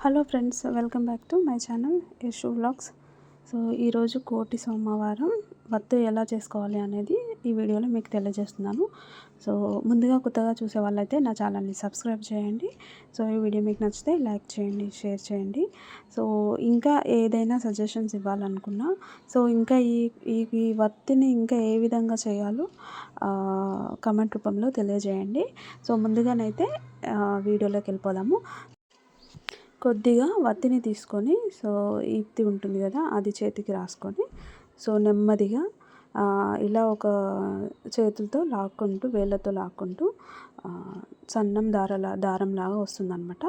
Hello friends welcome back to my channel Yashu vlogs. So ఈరోజు కోటి సోమవారం. వత్తు ఎలా చేసుకోవాలి అనేది ఈ వీడియోలో మీకు తెలియజేస్తున్నాను. సో ముందుగా కొత్తగా చూసే వాళ్ళైతే నా ఛానల్ని సబ్స్క్రైబ్ చేయండి. సో ఈ వీడియో మీకు నచ్చితే లైక్ చేయండి షేర్ చేయండి. సో ఇంకా ఏదైనా సజెషన్స్ ఇవ్వాలనుకున్నా సో ఇంకా ఈ ఈ వత్తిని ఇంకా ఏ విధంగా చేయాలో కమెంట్ రూపంలో తెలియజేయండి. సో ముందుగానైతే వీడియోలోకి వెళ్ళిపోదాము. కొద్దిగా వత్తిని తీసుకొని సో ఈత్తి ఉంటుంది కదా అది చేతికి రాసుకొని సో నెమ్మదిగా ఇలా ఒక చేతులతో లాక్కుంటూ వేళ్ళతో లాక్కుంటూ సన్నం దారలా దారంలాగా వస్తుందన్నమాట.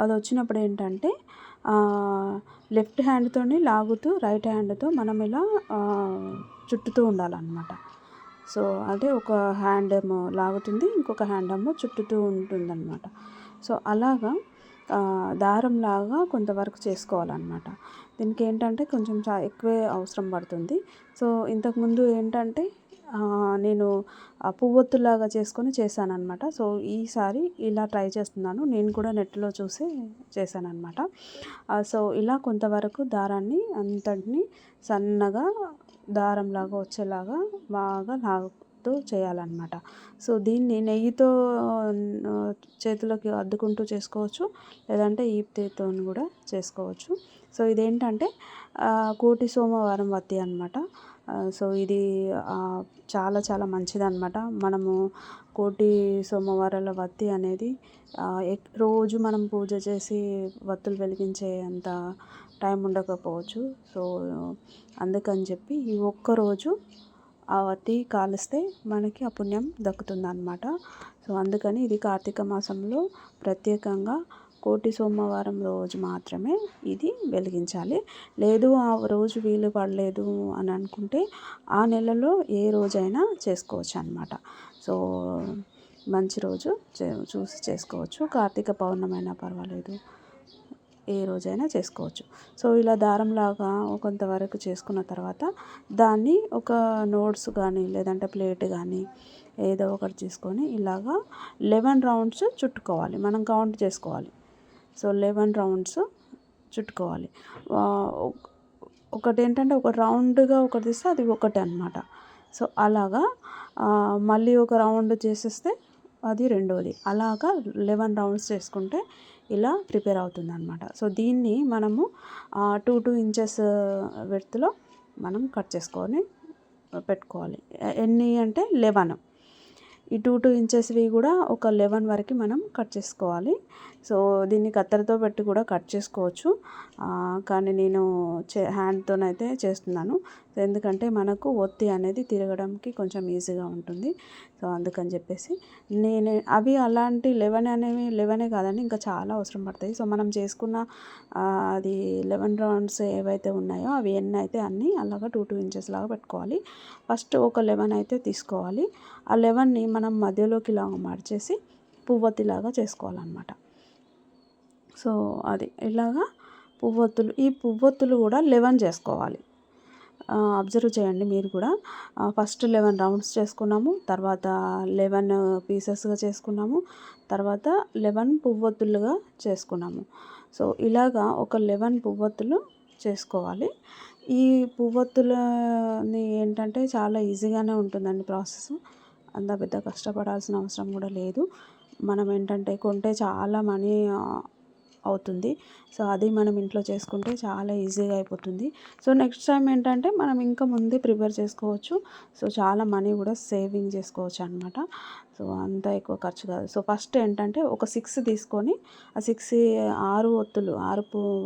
అది వచ్చినప్పుడు ఏంటంటే లెఫ్ట్ హ్యాండ్తోనే లాగుతూ రైట్ హ్యాండ్తో మనం ఇలా చుట్టుతూ ఉండాలన్నమాట. సో అదే ఒక హ్యాండ్ ఏమో లాగుతుంది ఇంకొక హ్యాండ్ ఏమో చుట్టుతూ ఉంటుందన్నమాట. సో అలాగా దారంలాగా కొంతవరకు చేసుకోవాలన్నమాట. దీనికి ఏంటంటే కొంచెం చా ఎక్కువే అవసరం పడుతుంది. సో ఇంతకుముందు ఏంటంటే నేను పువ్వొత్తులాగా చేసుకొని చేశానన్నమాట. సో ఈసారి ఇలా ట్రై చేస్తున్నాను. నేను కూడా నెట్లో చూసి చేశానన్నమాట. సో ఇలా కొంతవరకు దారాన్ని అంతటిని సన్నగా దారంలాగా వచ్చేలాగా బాగా లాగు తో చేయాలన్నమాట. సో దీన్ని నెయ్యితో చేతులకి అద్దుకుంటూ చేసుకోవచ్చు. లేదంటే ఈప్తితో కూడా చేసుకోవచ్చు. సో ఇదేంటంటే కోటి సోమవారం వత్తి అనమాట సో ఇది చాలా చాలా మంచిదన్నమాట. మనము కోటి సోమవారాల వత్తి అనేది రోజు మనం పూజ చేసి వత్తులు వెలిగించే అంత టైం ఉండకపోవచ్చు. సో అందుకని చెప్పి ఈ ఒక్కరోజు ఆ వత్తి కాలిస్తే మనకి ఆ పుణ్యం దక్కుతుందన్నమాట. సో అందుకని ఇది కార్తీక మాసంలో ప్రత్యేకంగా కోటి సోమవారం రోజు మాత్రమే ఇది వెలిగించాలి. లేదు ఆ రోజు వీలు పడలేదు అని అనుకుంటే ఆ నెలలో ఏ రోజైనా చేసుకోవచ్చు అనమాట సో మంచి రోజు చూసి చేసుకోవచ్చు. కార్తీక పౌర్ణమైనా పర్వాలేదు. ఏ రోజైనా చేసుకోవచ్చు. సో ఇలా దారంలాగా కొంతవరకు చేసుకున్న తర్వాత దాన్ని ఒక నోట్స్ కానీ లేదంటే ప్లేట్ కానీ ఏదో ఒకటి తీసుకొని ఇలాగా లెవెన్ రౌండ్స్ చుట్టుకోవాలి. మనం కౌంట్ చేసుకోవాలి. సో లెవెన్ రౌండ్స్ చుట్టుకోవాలి. ఒకటి ఏంటంటే ఒక రౌండ్గా ఒకటి తీస్తే అది ఒకటి అనమాట సో అలాగా మళ్ళీ ఒక రౌండ్ చేసేస్తే అది రెండోది. అలాగా లెవెన్ రౌండ్స్ చేసుకుంటే ఇలా ప్రిపేర్ అవుతుంది అనమాట సో దీన్ని మనము టూ టూ ఇంచెస్ విడ్త్లో మనం కట్ చేసుకొని పెట్టుకోవాలి. ఎన్ని అంటే లెవెన్. ఈ టూ టూ ఇంచెస్వి కూడా ఒక లెవెన్ వరకు మనం కట్ చేసుకోవాలి. సో దీన్ని కత్తెరతో పెట్టి కూడా కట్ చేసుకోవచ్చు. కానీ నేను చే హ్యాండ్తోనైతే చేస్తున్నాను. ఎందుకంటే మనకు ఒత్తి అనేది తిరగడానికి కొంచెం ఈజీగా ఉంటుంది. సో అందుకని చెప్పేసి నేను అవి అలాంటి లెవెన్ అనేవి లెవెనే కాదండి ఇంకా చాలా అవసరం పడతాయి. సో మనం చేసుకున్న అది లెవెన్ రౌండ్స్ ఏవైతే ఉన్నాయో అవి ఎన్ని అయితే అన్నీ అలాగా టూ టూ ఇంచెస్ లాగా పెట్టుకోవాలి. ఫస్ట్ ఒక లెవెన్ అయితే తీసుకోవాలి. ఆ లెవెన్ని మనం మధ్యలోకి లాగా మార్చేసి పువ్వొత్తిలాగా చేసుకోవాలన్నమాట. సో అది ఇలాగా పువ్వొత్తులు ఈ పువ్వొత్తులు కూడా లెవెన్ చేసుకోవాలి. అబ్జర్వ్ చేయండి మీరు కూడా. ఫస్ట్ లెవెన్ రౌండ్స్ చేసుకున్నాము తర్వాత లెవెన్ పీసెస్గా చేసుకున్నాము తర్వాత లెవెన్ పువ్వొత్తులుగా చేసుకున్నాము. సో ఇలాగా ఒక లెవెన్ పువ్వొత్తులు చేసుకోవాలి. ఈ పువ్వొత్తులని ఏంటంటే చాలా ఈజీగానే ఉంటుందండి ప్రాసెస్. అంత పెద్ద కష్టపడాల్సిన అవసరం కూడా లేదు. మనం ఏంటంటే కొంటే చాలా మనీ అవుతుంది. సో అది మనం ఇంట్లో చేసుకుంటే చాలా ఈజీగా అయిపోతుంది. సో నెక్స్ట్ టైం ఏంటంటే మనం ఇంకా ముందే ప్రిపేర్ చేసుకోవచ్చు. సో చాలా మనీ కూడా సేవింగ్ చేసుకోవచ్చు అనమాట సో అంత ఎక్కువ ఖర్చు కాదు. సో ఫస్ట్ ఏంటంటే ఒక సిక్స్ తీసుకొని ఆ సిక్స్ ఆరు ఒత్తులు ఆరు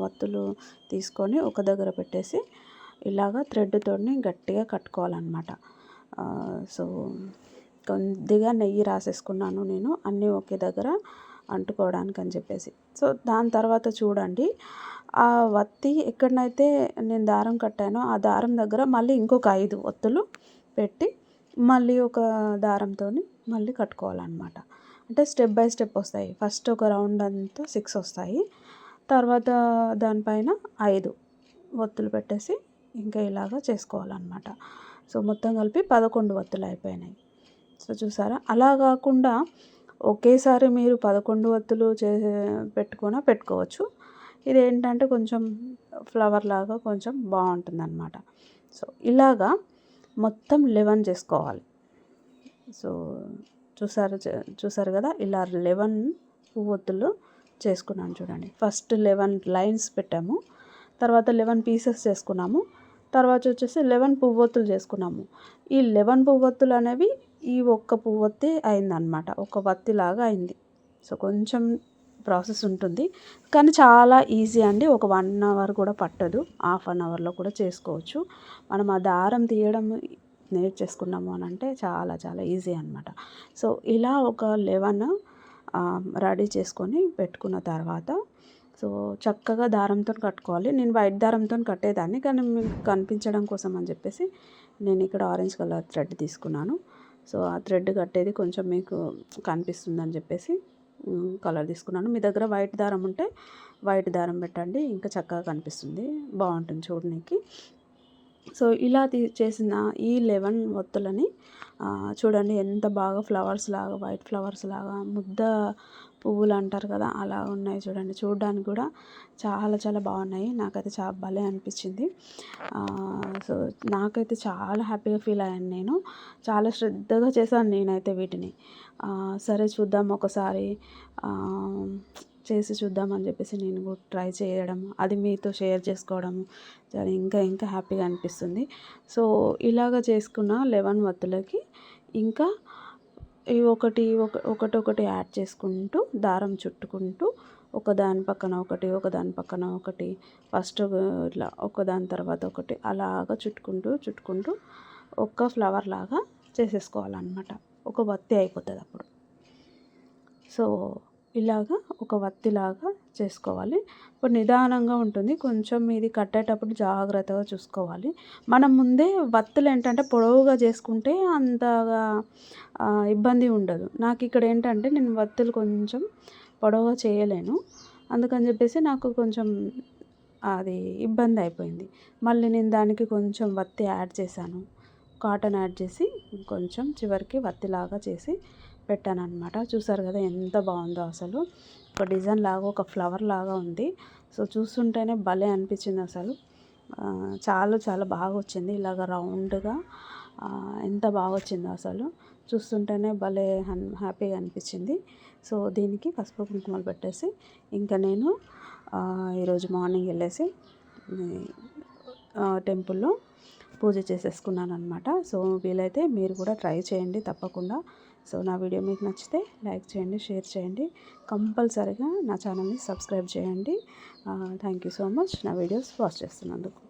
ఒత్తులు తీసుకొని ఒక దగ్గర పెట్టేసి ఇలాగ థ్రెడ్తో గట్టిగా కట్టుకోవాలన్నమాట. సో కొద్దిగా నెయ్యి రాసేసుకున్నాను నేను. అన్నీ ఒకే దగ్గర అంటుకోవడానికి అని చెప్పేసి. సో దాని తర్వాత చూడండి. ఆ వత్తి ఎక్కడనైతే నేను దారం కట్టానో ఆ దారం దగ్గర మళ్ళీ ఇంకొక ఐదు ఒత్తులు పెట్టి మళ్ళీ ఒక దారంతో మళ్ళీ కట్టుకోవాలన్నమాట. అంటే స్టెప్ బై స్టెప్ వస్తాయి. ఫస్ట్ ఒక రౌండ్ అంతా సిక్స్ వస్తాయి. తర్వాత దానిపైన ఐదు ఒత్తులు పెట్టేసి ఇంకా ఇలాగా చేసుకోవాలన్నమాట. సో మొత్తం కలిపి పదకొండు ఒత్తులు అయిపోయినాయి. సో చూసారా? అలా కాకుండా ఒకేసారి మీరు పదకొండు ఒత్తులు చే పెట్టుకున్న పెట్టుకోవచ్చు. ఇది ఏంటంటే కొంచెం ఫ్లవర్ లాగా కొంచెం బాగుంటుంది అనమాట సో ఇలాగా మొత్తం లెవెన్ చేసుకోవాలి. సో చూసారు చూసారు కదా? ఇలా లెవెన్ పువ్వొత్తులు చేసుకున్నాను చూడండి. ఫస్ట్ లెవెన్ లైన్స్ పెట్టాము. తర్వాత లెవెన్ పీసెస్ చేసుకున్నాము. తర్వాత వచ్చేసి లెవెన్ పువ్వొత్తులు చేసుకున్నాము. ఈ లెవెన్ పువ్వొత్తులు అనేవి ఈ ఒక్క పువ్వొత్తి అయిందనమాట ఒక వత్తిలాగా అయింది. సో కొంచెం ప్రాసెస్ ఉంటుంది. కానీ చాలా ఈజీ అండి. ఒక వన్ అవర్ కూడా పట్టదు. హాఫ్ అన్ అవర్లో కూడా చేసుకోవచ్చు. మనం ఆ దారం తీయడం నేర్చేసుకున్నాము అని అంటే చాలా చాలా ఈజీ అనమాట సో ఇలా ఒక లెవెన్ రెడీ చేసుకొని పెట్టుకున్న తర్వాత సో చక్కగా దారంతో కట్టుకోవాలి. నేను వైట్ దారంతో కట్టేదాన్ని. కానీ మీకు కనిపించడం కోసం అని చెప్పేసి నేను ఇక్కడ ఆరెంజ్ కలర్ థ్రెడ్ తీసుకున్నాను. సో ఆ థ్రెడ్ కట్టేది కొంచెం మీకు కనిపిస్తుందని చెప్పేసి కలర్ తీసుకున్నాను. మీ దగ్గర వైట్ దారం ఉంటే వైట్ దారం పెట్టండి ఇంకా చక్కగా కనిపిస్తుంది. బాగుంటుంది చూడడానికి సో ఇలా తీ చేసిన ఈ లెవెన్ ఒత్తులని చూడండి ఎంత బాగా ఫ్లవర్స్ లాగా వైట్ ఫ్లవర్స్ లాగా ముద్ద పువ్వులు అంటారు కదా అలా ఉన్నాయి చూడండి. చూడడానికి కూడా చాలా చాలా బాగున్నాయి. నాకైతే చాలా భలే అనిపించింది. సో నాకైతే చాలా హ్యాపీగా ఫీల్ అయ్యాను నేను. చాలా శ్రద్ధగా చేశాను నేనైతే వీటిని. సరే చూద్దాం ఒకసారి. చేసి చూద్దామని చెప్పేసి నేను కూడా ట్రై చేయడం అది మీతో షేర్ చేసుకోవడం ఇంకా ఇంకా హ్యాపీగా అనిపిస్తుంది. సో ఇలాగ చేసుకున్న లెవెన్ వత్తులకి ఇంకా ఇవి ఒకటి ఒక ఒకటి ఒకటి యాడ్ చేసుకుంటూ దారం చుట్టుకుంటూ ఒక దాని పక్కన ఒకటి ఒక దాని పక్కన ఒకటి ఫస్ట్ ఇట్లా ఒక దాని తర్వాత ఒకటి అలాగా చుట్టుకుంటూ చుట్టుకుంటూ ఒక ఫ్లవర్ లాగా చేసేసుకోవాలన్నమాట. ఒక బత్తి అయిపోతుంది అప్పుడు. సో ఇలాగా ఒక వత్తిలాగా చేసుకోవాలి. ఇప్పుడు నిదానంగా ఉంటుంది. కొంచెం ఇది కట్టేటప్పుడు జాగ్రత్తగా చూసుకోవాలి. మనం ముందే వత్తులు ఏంటంటే పొడవుగా చేసుకుంటే అంతగా ఇబ్బంది ఉండదు. నాకు ఇక్కడ ఏంటంటే నేను వత్తులు కొంచెం పొడవుగా చేయలేను. అందుకని చెప్పేసి నాకు కొంచెం అది ఇబ్బంది అయిపోయింది. మళ్ళీ నేను దానికి కొంచెం వత్తి యాడ్ చేశాను. కాటన్ యాడ్ చేసి కొంచెం చివరికి వత్తిలాగా చేసి పెట్టాను అనమాట చూసారు కదా ఎంత బాగుందో అసలు. ఒక డిజైన్ లాగా ఒక ఫ్లవర్ లాగా ఉంది. సో చూస్తుంటేనే భలే అనిపించింది అసలు. చాలా చాలా బాగా వచ్చింది. ఇలాగ రౌండ్గా ఎంత బాగా వచ్చిందో అసలు. చూస్తుంటేనే భలే హ్యాపీగా అనిపించింది. సో దీనికి పసుపు కుంకుమలు పెట్టేసి ఇంకా నేను ఈరోజు మార్నింగ్ వెళ్ళేసి టెంపుల్లో పూజ చేసేసుకున్నాను అనమాట సో వీలైతే మీరు కూడా ట్రై చేయండి తప్పకుండా. సో నా వీడియో మీకు నచ్చితే లైక్ చేయండి షేర్ చేయండి. కంపల్సరీగా నా ఛానల్ని సబ్స్క్రైబ్ చేయండి. Thank you so much. నా వీడియోస్ వాచ్ చేస్తున్నందుకు.